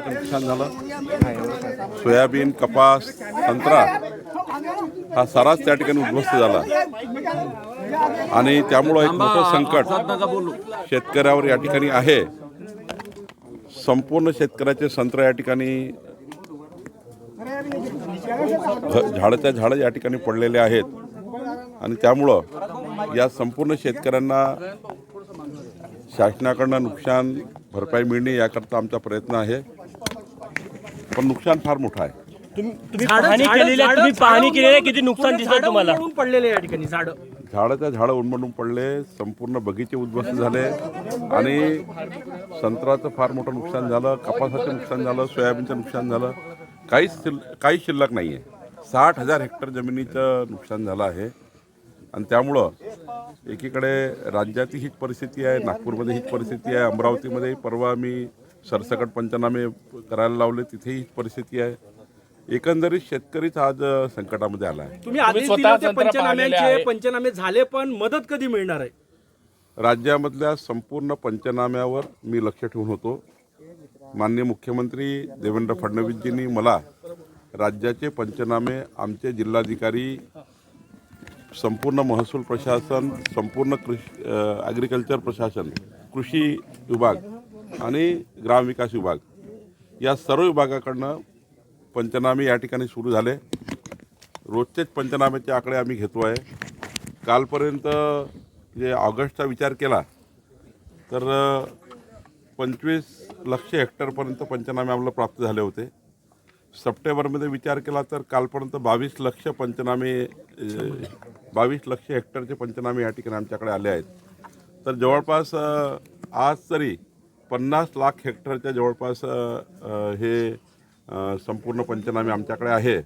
नुकसान झालं. सोयाबीन कपास संत्रा हा साराच त्या ठिकाणी उद्ध्वस्त झाला. आणि त्यामुळं एक मोठं संकट शेतकऱ्यावर या ठिकाणी आहे. संपूर्ण शेतकऱ्याचे संत्रा या ठिकाणी झाडाच्या झाडं या ठिकाणी पडलेले आहेत. आणि त्यामुळं या संपूर्ण शेतकऱ्यांना शासनाकडनं नुकसान भरपाई मिळणे याकरता आमचा प्रयत्न आहे. पण नुकसान फार मोठं आहे. तुम्ही तुम्ही झाडं- पाहणी झाडं- केलेली आहे झाडं- तुम्ही पाहणी झाडं केलेली आहे उन्मळून- किती नुकसान झाडं तुम्हाला? उन्मळून पडलेले आहे या ठिकाणी झाडं. झाडाच्या झाडं उन्मळून पडले संपूर्ण बगीचे उद्ध्वस्त झाले आणि संत्र्याचं फार मोठं नुकसान झालं कपासाचं नुकसान झालं सोयाबीनचं नुकसान झालं. काहीच शिल काहीच शिल्लक नाही आहे साठ हजार हेक्टर जमिनीचं नुकसान झालं आहे. आणि त्यामुळं एकीकडे राज्यातही हीच परिस्थिती आहे नागपूरमध्ये हीच परिस्थिती आहे अमरावतीमध्ये परवा मी सरसकट पंचनामे करायला लावले तिथेही हीच परिस्थिती आहे. एकंदरीत शेतकरीच आज संकटामध्ये आला आहे. तुम्ही आदेश स्वतः दिले पंचनाम्यांचे आहे. पंचनामे झाले पण मदत कधी मिळणार आहे? राज्यामधल्या संपूर्ण पंचनाम्यावर मी लक्ष ठेवून होतो. माननीय मुख्यमंत्री देवेंद्र फडणवीसजींनी मला राज्याचे पंचनामे आमचे जिल्हाधिकारी संपूर्ण महसूल प्रशासन संपूर्ण कृषी ॲग्रिकल्चर प्रशासन कृषी विभाग आणि ग्रामविकास विभाग. या सर्व विभागाकडनं पंचनामे या ठिकाणी सुरू झाले. रोजचेच पंचनाम्याचे आकडे आम्ही घेतो आहे. कालपर्यंत जे ऑगस्टचा विचार केला तर पंचवीस लक्ष हेक्टरपर्यंत पंचनामे आम्हाला प्राप्त झाले होते. सप्टेंबरमध्ये विचार केला तर कालपर्यंत बावीस लक्ष पंचनामे बावीस लक्ष हेक्टरचे पंचनामे या ठिकाणी आमच्याकडे आले आहेत. तर जवळपास आज तरी पन्नास लाख हेक्टरच्या जवळपास हे संपूर्ण पंचनामे आमच्याकडे आहे.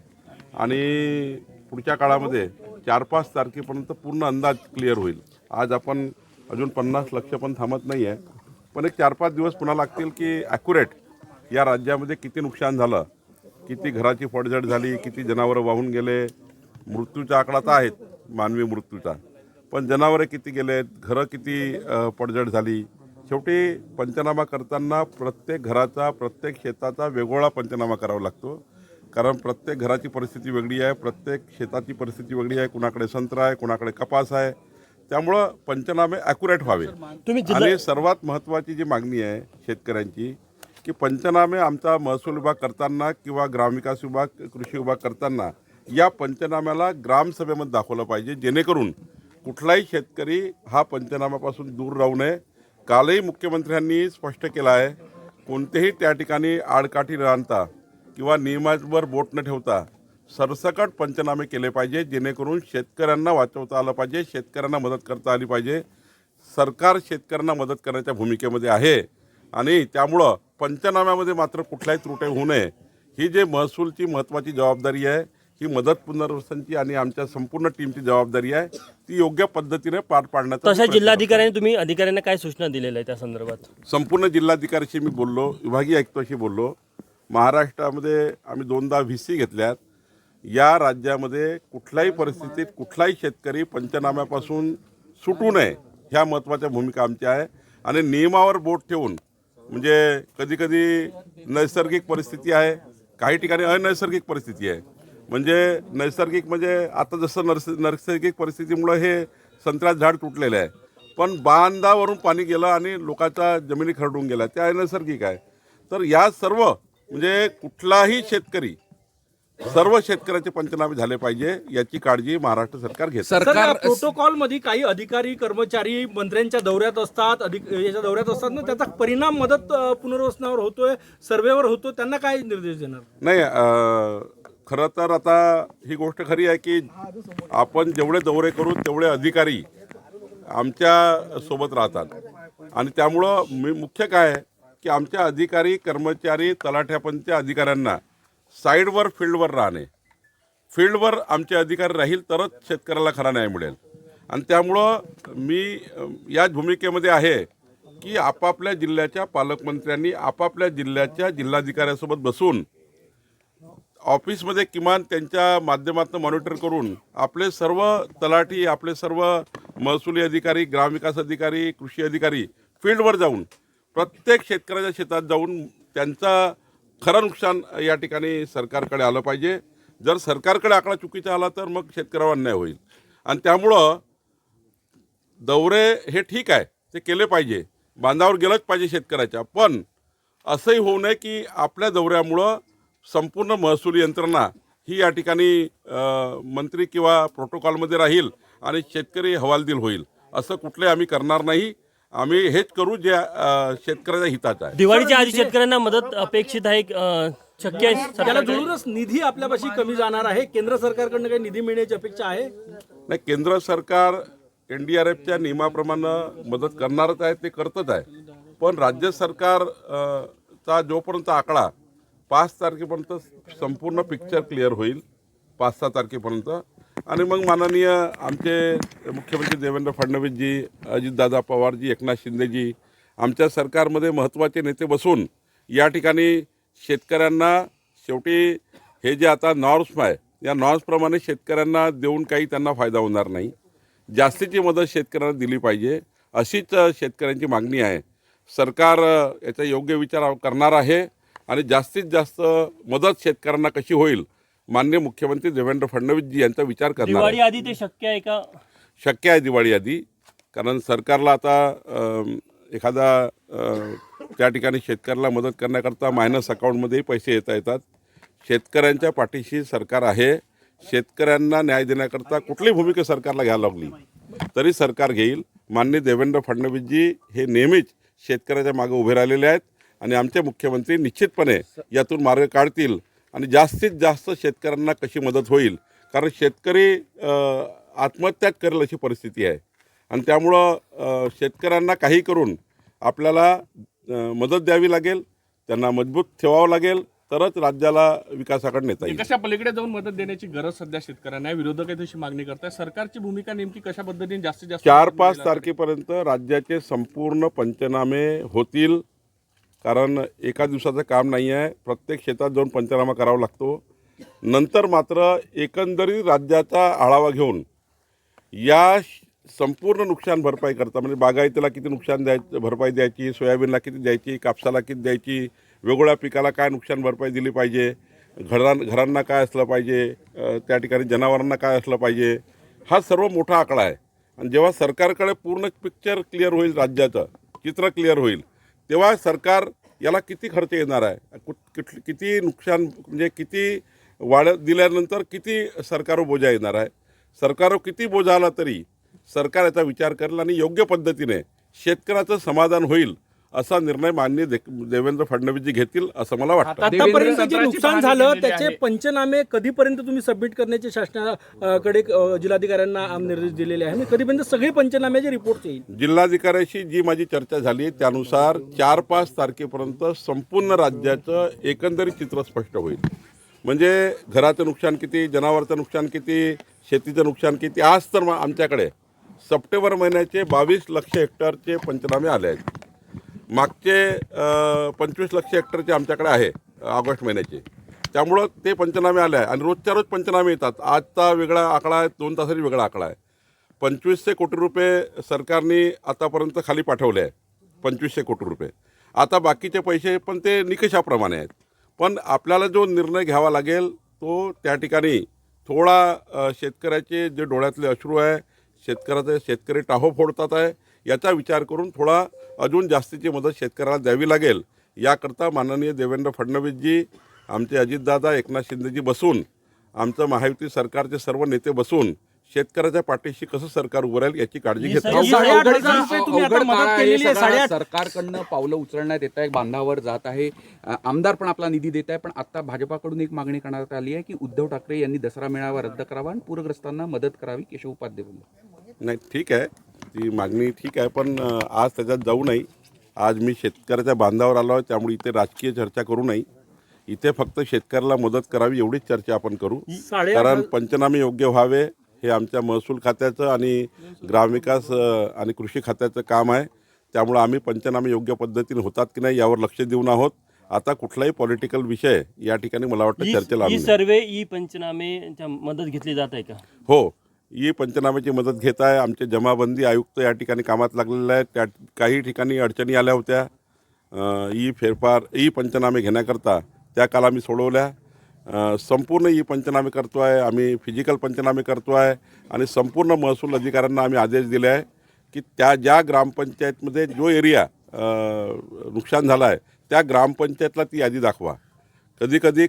आणि पुढच्या काळामध्ये चार पाच तारखेपर्यंत पूर्ण अंदाज क्लिअर होईल. आज आपण अजून पन्नास लक्ष पण थांबत नाही आहे पण एक चार पाच दिवस पुन्हा लागतील की ॲक्युरेट या राज्यामध्ये किती नुकसान झालं किती घराची पडझड झाली किती जनावरं वाहून गेले. मृत्यूचा आकडा तर आहेत मानवी मृत्यूचा. पण जनावरे किती गेलेत घरं किती पडझड झाली शेवटी पंचनामा करताना प्रत्येक घराचा प्रत्येक शेताचा वेगवेगळा पंचनामा करावा लागतो. कारण प्रत्येक घराची परिस्थिती वेगळी आहे प्रत्येक शेताची परिस्थिती वेगळी आहे कुणाकडे संत्रा आहे कुणाकडे कपास आहे. त्यामुळं पंचनामे ॲक्युरेट व्हावे. आणि सर्वात महत्त्वाची जी मागणी आहे शेतकऱ्यांची की पंचनामे आमचा महसूल विभाग करताना किंवा ग्रामविकास विभाग कृषी विभाग करताना या पंचनाम्याला ग्रामसभेमध्ये दाखवलं पाहिजे जेणेकरून कुठलाही शेतकरी हा पंचनाम्यापासून दूर राहू नये. कालही मुख्यमंत्र्यांनी स्पष्ट केलं आहे कोणतेही त्या ठिकाणी आडकाठी न आणता किंवा नियमावर बोट न ठेवता सरसकट पंचनामे केले पाहिजे जेणेकरून शेतकऱ्यांना वाचवता आलं पाहिजे शेतकऱ्यांना मदत करता आली पाहिजे. सरकार शेतकऱ्यांना मदत करण्याच्या भूमिकेमध्ये आहे आणि त्यामुळं पंचनाम्यामध्ये मात्र कुठल्याही त्रुटी होऊ नये. ही जे महसूलची महत्त्वाची जबाबदारी आहे ही मदत पुनर्वसनची आणि आमच्या संपूर्ण टीमची जबाबदारी आहे ती योग्य पद्धतीने पार पाडण्याचा तशा. जिल्हाधिकाऱ्यांनी तुम्ही अधिकाऱ्यांना काय सूचना दिलेल्या आहे त्या संदर्भात? संपूर्ण जिल्हाधिकाऱ्याशी मी बोललो विभागीय आयुक्ताशी बोललो. महाराष्ट्रामध्ये आम्ही दोनदा व्ही सी घेतल्यात. या राज्यामध्ये कुठल्याही परिस्थितीत कुठलाही शेतकरी पंचनाम्यापासून सुटू नये ह्या महत्त्वाच्या भूमिका आमच्या आहे. आणि नियमावर बोट ठेवून म्हणजे कधीकधी नैसर्गिक परिस्थिती आहे काही ठिकाणी अनैसर्गिक परिस्थिती आहे. म्हणजे नैसर्गिक म्हणजे आता जसं नर्स नैसर्गिक परिस्थितीमुळं हे संत्र्याचं झाड तुटलेलं आहे. पण बांधावरून पाणी गेलं आणि लोकांच्या जमिनी खरडून गेल्या. त्या नैसर्गिक आहे. तर या सर्व म्हणजे कुठलाही शेतकरी सर्व शेतकऱ्याचे पंचनामे झाले पाहिजे याची काळजी महाराष्ट्र सरकार घेत सर सरकार प्रोटोकॉलमध्ये काही अधिकारी कर्मचारी मंत्र्यांच्या दौऱ्यात असतात अधिक याच्या दौऱ्यात असतात ना त्याचा परिणाम मदत पुनर्वसनावर होतोय सर्वेवर होतो त्यांना काय निर्देश देणार? नाही खरं तर आता ही गोष्ट खरी आहे की आपण जेवढे दौरे करू तेवढे अधिकारी आमच्यासोबत राहतात. आणि त्यामुळं मी मुख्य काय आहे की आमच्या अधिकारी कर्मचारी तलाठ्यापंच्या अधिकाऱ्यांना साईडवर फील्डवर राहणे. फील्डवर आमचे अधिकारी राहील तरच शेतकऱ्याला खरा न्याय मिळेल. आणि त्यामुळं मी याच भूमिकेमध्ये आहे की आपापल्या जिल्ह्याच्या पालकमंत्र्यांनी आपापल्या जिल्ह्याच्या जिल्हाधिकाऱ्यासोबत बसून ऑफिसमध्ये किमान त्यांच्या माध्यमातून मॉनिटर करून आपले सर्व तलाठी आपले सर्व महसुली अधिकारी ग्रामविकास अधिकारी कृषी अधिकारी फील्डवर जाऊन प्रत्येक शेतकऱ्याच्या शेतात जाऊन त्यांचा खरं नुकसान या ठिकाणी सरकारकडे आलं पाहिजे. जर सरकारकडे आकडा चुकीचा आला तर मग शेतकऱ्यावर अन्याय होईल. आणि त्यामुळं दौरे हे ठीक आहे ते केले पाहिजे. बांधावर गेलंच पाहिजे शेतकऱ्याच्या. पण असंही होऊ नये की आपल्या दौऱ्यामुळं संपूर्ण महसूल यंत्रणा ही या ठिकाणी मंत्री किंवा प्रोटोकॉलमध्ये राहील आणि शेतकरी हवालदिल होईल. असं कुठले आम्ही करणार नाही. आम्ही हेच करू जे शेतकऱ्याच्या हिताचं आहे. दिवाळीच्या आधी शेतकऱ्यांना मदत अपेक्षित आहे शक्य आहे त्याला? जोडूनच निधी आपल्यापाशी कमी जाणार आहे. केंद्र सरकारकडनं काही निधी मिळण्याची अपेक्षा आहे? नाही केंद्र सरकार एन डी आर एफच्या नियमाप्रमाणे मदत करणारच आहे ते करतच आहे. पण राज्य सरकार अ, चा जोपर्यंत आकडा पाच तारखेपर्यंत संपूर्ण पिक्चर क्लिअर होईल. पाच सहा तारखेपर्यंत. आणि मग माननीय आमचे मुख्यमंत्री देवेंद्र फडणवीसजी अजितदादा पवारजी एकनाथ शिंदेजी आमच्या सरकारमध्ये महत्त्वाचे नेते बसून या ठिकाणी शेतकऱ्यांना शेवटी हे जे आता नॉर्म्स आहे या नॉर्म्सप्रमाणे शेतकऱ्यांना देऊन काही त्यांना फायदा होणार नाही. जास्तीची मदत शेतकऱ्यांना दिली पाहिजे. अशीच शेतकऱ्यांची मागणी आहे. सरकार याचा योग्य विचार करणार आहे. आणि जास्तीत जास्त मदत शेतकऱ्यांना कशी होईल माननीय मुख्यमंत्री देवेंद्र फडणवीसजी यांचा विचार करणार. दिवाळी आधी ते शक्य आहे का? शक्य आहे दिवाळी आधी कारण सरकारला आता एखादा अ, त्या ठिकाणी शेतकऱ्याला मदत करण्याकरता मायनस अकाउंटमध्येही पैसे येता येतात. शेतकऱ्यांच्या पाठीशी सरकार आहे. शेतकऱ्यांना न्याय देण्याकरता कुठलीही भूमिका सरकारला घ्यायला लागली तरी सरकार घेईल. माननीय देवेंद्र फडणवीसजी हे नेहमीच शेतकऱ्याच्या मागे उभे राहिलेले आहेत. आणि आमचे मुख्यमंत्री निश्चितपणे यातून मार्ग काढतील आणि जास्तीत जास्त शेतकऱ्यांना कशी मदत होईल? कारण शेतकरी अ, आत्महत्याच करेल अशी परिस्थिती आहे. आणि त्यामुळं शेतकऱ्यांना काही करून आपल्याला मदत द्यावी लागेल त्यांना मजबूत ठेवावं लागेल तरच राज्याला विकासाकडे नेता येईल. कशा पलीकडे जाऊन मदत देण्याची गरज सध्या शेतकऱ्यांना आहे? विरोधक आहे तशी मागणी करताय. सरकारची भूमिका नेमकी कशा पद्धतीने जास्तीत जास्त चार पाच? तारखेपर्यंत राज्याचे संपूर्ण पंचनामे होतील. कारण एका दिवसाचं काम नाही आहे. प्रत्येक शेतात जाऊन पंचनामा करावा लागतो. नंतर मात्र एकंदरीत राज्याचा आढावा घेऊन या श- संपूर्ण नुकसान भरपाई करता म्हणजे बागायतीला किती नुकसान द्यायचं भरपाई द्यायची सोयाबीनला किती द्यायची कापसाला किती द्यायची वेगवेगळ्या पिकाला काय नुकसान भरपाई दिली पाहिजे घरां घरांना काय असलं पाहिजे त्या ठिकाणी जनावरांना काय असलं पाहिजे हा सर्व मोठा आकडा आहे. आणि जेव्हा सरकारकडे पूर्ण पिक्चर क्लिअर होईल राज्याचं चित्र क्लिअर होईल तेव्हा सरकार याला किती खर्च येणार आहे? कुठ किट- किती नुकसान म्हणजे किती वाढ दिल्यानंतर किती सरकारवर बोजा येणार आहे? सरकारवर किती बोजा आला तरी सरकार याचा विचार करेल आणि योग्य पद्धतीने शेतकऱ्याचं समाधान होईल. असा निर्णय माननीय दे देवेंद्र फडणवीसजी घेतील असं मला वाटतं. आतापर्यंत जे नुकसान झालं त्याचे. पंचनामे कधीपर्यंत तुम्ही सबमिट करण्याचे शासनाकडे जिल्हाधिकाऱ्यांना आम निर्देश दिलेले आहे. कधीपर्यंत सगळे पंचनाम्याचे रिपोर्ट येईल? जिल्हाधिकाऱ्याशी जी माझी चर्चा झाली त्यानुसार चार पाच तारखेपर्यंत संपूर्ण राज्याचं एकंदरीत चित्र स्पष्ट होईल. म्हणजे घराचं नुकसान किती जनावरचं नुकसान किती शेतीचं नुकसान किती आज तर आमच्याकडे सप्टेंबर महिन्याचे बावीस लक्ष हेक्टरचे पंचनामे आले आहेत. मागचे पंचवीस लक्ष हेक्टरचे आमच्याकडे आहे ऑगस्ट महिन्याचे. त्यामुळं ते पंचनामे आले आहे. आणि रोजच्या रोज पंचनामे येतात. आजचा वेगळा आकडा आहे दोन तासाची वेगळा आकडा आहे. पंचवीसशे कोटी रुपये सरकारने आतापर्यंत खाली पाठवले आहे. पंचवीसशे कोटी रुपये. आता बाकीचे पैसे पण ते निकषाप्रमाणे आहेत. पण आपल्याला जो निर्णय घ्यावा लागेल तो त्या ठिकाणी थोडा शेतकऱ्याचे जे डोळ्यातले अश्रू आहे शेतकऱ्याचे शेतकरी टाहो फोडतात आहे याचा विचार करून थोडा अजून जास्तीची मदत शेतकऱ्याला द्यावी लागेल. याकरता माननीय देवेंद्र फडणवीसजी आमचे अजितदादा एकनाथ शिंदेजी बसून आमचं महायुती सरकारचे सर्व नेते बसून शेतकऱ्याच्या पाठीशी कसं सरकार उभं राहील याची काळजी. साडेआठ सरकारकडनं पावलं उचलण्यात येत आहे बांधावर जात आहे. आमदार पण आपला निधी देत आहे पण आता भाजपाकडून एक मागणी करण्यात आली आहे की उद्धव ठाकरे यांनी दसरा मेळावा रद्द करावा आणि पूरग्रस्तांना मदत करावी केशव उपाध्ये बोलले. नाही ठीक आहे. ती मागणी ठीक आहे पण आज त्याच्यात जाऊ नये. आज मी शेतकऱ्याच्या बांधावर आलो आहे त्यामुळे इथे राजकीय चर्चा करू नये. इथे फक्त शेतकऱ्याला मदत करावी एवढीच चर्चा आपण करू. कारण पंचनामे योग्य व्हावे हे आमच्या महसूल खात्याचं आणि ग्रामविकास आणि कृषी खात्याचं काम आहे. त्यामुळं आम्ही पंचनामे योग्य पद्धतीने होतात की नाही यावर लक्ष देऊन आहोत. आता कुठलाही पॉलिटिकल विषय या ठिकाणी मला वाटतं चर्चेला. सर्वे ई पंचनामे मदत घेतली जात आहे का? हो. ई पंचनाम्याची मदत घेत आहे. आमचे जमाबंदी आयुक्त या ठिकाणी कामात लागलेले आहेत. त्या काही ठिकाणी अडचणी आल्या होत्या. ई फेरफार ई पंचनामे घेण्याकरता त्या काल आम्ही सोडवल्या. संपूर्ण ई पंचनामे करतो आहे. आम्ही फिजिकल पंचनामे करतो आहे. आणि संपूर्ण महसूल अधिकाऱ्यांना आम्ही आदेश दिले आहे की त्या ज्या ग्रामपंचायतमध्ये जो एरिया नुकसान झाला आहे त्या ग्रामपंचायतला ती यादी दाखवा. कधी कधी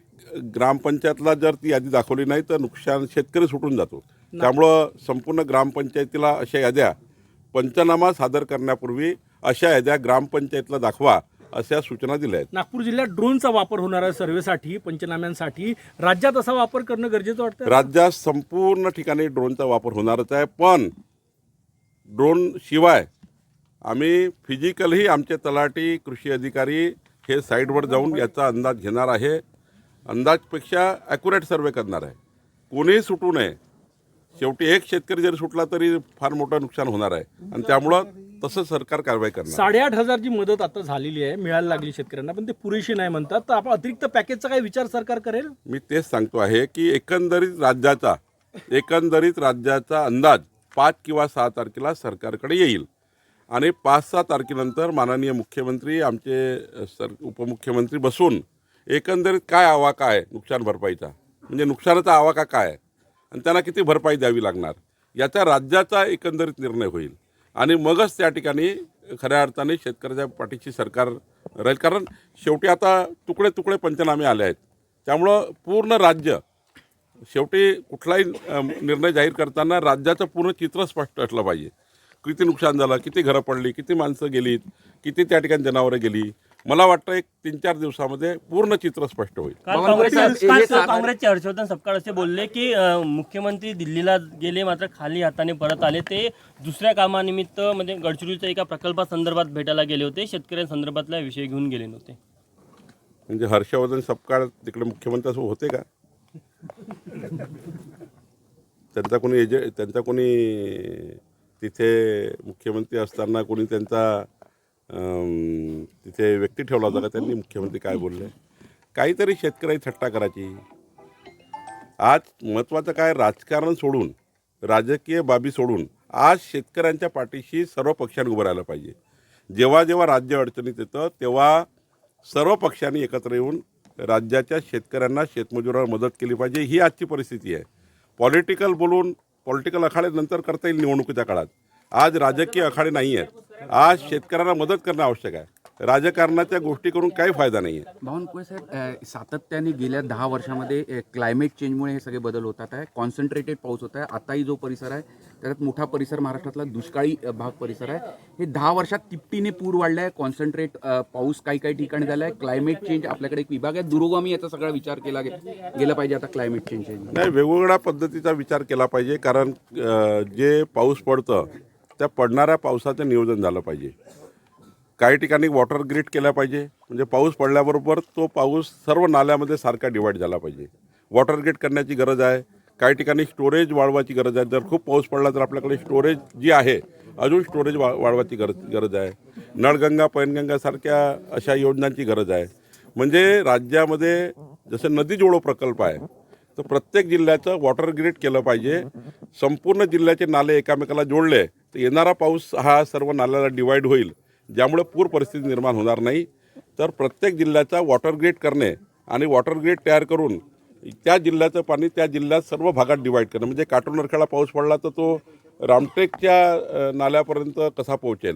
ग्रामपंचायतला जर ती यादी दाखवली नाही तर नुकसान शेतकरी सुटून जातो. त्यामुळं संपूर्ण ग्रामपंचायतीला अशा याद्या पंचनामा सादर करण्यापूर्वी अशा याद्या ग्रामपंचायतला दाखवा अशा सूचना दिल्या आहेत. नागपूर जिल्ह्यात ड्रोनचा वापर होणार आहे सर्वेसाठी पंचनाम्यांसाठी राज्यात असा वापर करणं गरजेचं वाटतं राज्यात संपूर्ण ठिकाणी ड्रोनचा वापर होणारच आहे पण ड्रोन शिवाय आम्ही फिजिकलही आमचे तलाठी कृषी अधिकारी हे साईडवर जाऊन याचा अंदाज घेणार आहे. अंदाजपेक्षा ॲक्युरेट सर्वे करणार आहे. कोणीही सुटू नये. शेवटी एक शेतकरी जरी सुटला तरी फार मोठं नुकसान होणार आहे. आणि त्यामुळं तसं सरकार कारवाई करणार. साडेआठ हजारची मदत आता झालेली आहे मिळायला लागली शेतकऱ्यांना पण ते पुरेशी नाही म्हणतात. तर आपण अतिरिक्त पॅकेजचा काही विचार सरकार करेल? मी तेच सांगतो आहे की एकंदरीत राज्याचा एकंदरीत राज्याचा अंदाज पाच किंवा सहा तारखेला सरकारकडे येईल. आणि पाच सहा तारखेनंतर माननीय मुख्यमंत्री आमचे सर उपमुख्यमंत्री बसून एकंदरीत काय आवाका आहे नुकसान भरपाईचा? म्हणजे नुकसानाचा आवाका काय आहे? आणि त्यांना किती भरपाई द्यावी लागणार? याचा राज्याचा एकंदरीत निर्णय होईल. आणि मगच त्या ठिकाणी खऱ्या अर्थाने शेतकऱ्याच्या पाठीशी सरकार राहील. कारण शेवटी आता तुकडे तुकडे पंचनामे आले आहेत. त्यामुळं पूर्ण राज्य शेवटी कुठलाही निर्णय जाहीर करताना राज्याचं पूर्ण चित्र स्पष्ट असलं पाहिजे. किती नुकसान झालं किती घरं पडली किती माणसं गेलीत किती त्या ठिकाणी जनावरं गेली मला वाटतं एक तीन चार दिवसामध्ये पूर्ण चित्र स्पष्ट होईल. काल साहेब, हे काल काँग्रेसचे हर्षवर्धन सपकाळ असे बोलले की अ, मुख्यमंत्री दिल्लीला गेले मात्र खाली हाताने परत आले. ते दुसऱ्या कामानिमित्त म्हणजे गडचिरोलीच्या एका प्रकल्पासंदर्भात भेटायला गेले होते. शेतकऱ्यांसंदर्भातला विषय घेऊन गेले नव्हते. म्हणजे हर्षवर्धन सपकाळ तिकडे मुख्यमंत्री असं होते का? त्यांचा कोणी एजे त्यांचा कोणी तिथे मुख्यमंत्री असताना कोणी त्यांचा तिथे व्यक्ती ठेवला होता का? त्यांनी मुख्यमंत्री काय बोलले? काहीतरी शेतकऱ्याची थट्टा करायची. आज महत्त्वाचं काय? राजकारण सोडून राजकीय बाबी सोडून आज शेतकऱ्यांच्या पाठीशी सर्व पक्षांनी उभं राहिलं पाहिजे. जेव्हा जेव्हा राज्य अडचणीत येतं तेव्हा सर्व पक्षांनी एकत्र येऊन राज्याच्या शेतकऱ्यांना शेतमजुरावर मदत केली पाहिजे. ही आजची परिस्थिती आहे. पॉलिटिकल बोलून पॉलिटिकल आखाडे नंतर करता येईल निवडणुकीच्या काळात. आज राजकीय आखाडे नाही आहेत आज शेतकऱ्यांना मदत करणं आवश्यक आहे. राजकारणाच्या गोष्टी करून काही फायदा नाही आहे बावनकुळे साहेब सातत्याने गेल्या दहा वर्षामध्ये क्लायमेट चेंजमुळे हे सगळे बदल होतात आहे कॉन्सन्ट्रेटेड पाऊस होत आहे. आताही जो परिसर आहे त्याच्यात मोठा परिसर महाराष्ट्रातला दुष्काळी भाग परिसर आहे. हे दहा वर्षात तिपटीने पूर वाढला आहे कॉन्सन्ट्रेट पाऊस काही काही ठिकाणी झाला आहे क्लायमेट चेंज आपल्याकडे एक विभाग आहे. दुरोगामी याचा सगळा विचार केला गेला पाहिजे आता क्लायमेट चेंज नाही वेगवेगळ्या पद्धतीचा विचार केला पाहिजे. कारण जे पाऊस पडतं त्या पडणाऱ्या पावसाचं नियोजन झालं पाहिजे. काही ठिकाणी वॉटर ग्रीड केल्या पाहिजे. म्हणजे पाऊस पडल्याबरोबर तो पाऊस सर्व नाल्यामध्ये सारखा डिवाईड झाला पाहिजे. वॉटर ग्रीड करण्याची गरज आहे. काही ठिकाणी स्टोरेज वाढवायची गरज आहे. जर खूप पाऊस पडला तर आपल्याकडे स्टोरेज जी आहे अजून स्टोरेज वा वाढवायची गरज गरज आहे. नळगंगा पैनगंगासारख्या अशा योजनांची गरज आहे. म्हणजे राज्यामध्ये जसं नदी जोडो प्रकल्प आहे तर प्रत्येक जिल्ह्याचं वॉटर ग्रीड केलं पाहिजे. संपूर्ण जिल्ह्याचे नाले एकामेकाला जोडले तर येणारा पाऊस हा सर्व नाल्याला डिवाईड होईल ज्यामुळे पूर परिस्थिती निर्माण होणार नाही. तर प्रत्येक जिल्ह्याचा वॉटर ग्रीड करणे आणि वॉटर ग्रीड तयार करून त्या जिल्ह्याचं पाणी त्या जिल्ह्यात सर्व भागात डिवाईड करणं. म्हणजे काटोनरखेडा पाऊस पडला तर तो रामटेकच्या नाल्यापर्यंत कसा पोहोचेल?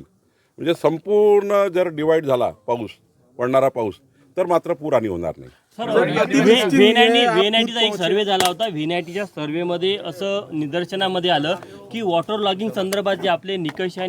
म्हणजे संपूर्ण जर डिवाईड झाला पाऊस पडणारा पाऊस तर मात्र पूर आणि होणार नाही. एक सर्वे झाला होता. व्हीएनआयटीच्या सर्व्हेमध्ये असं निदर्शनामध्ये आलं की वॉटर लॉगिंग संदर्भात जे आपले निकष आहे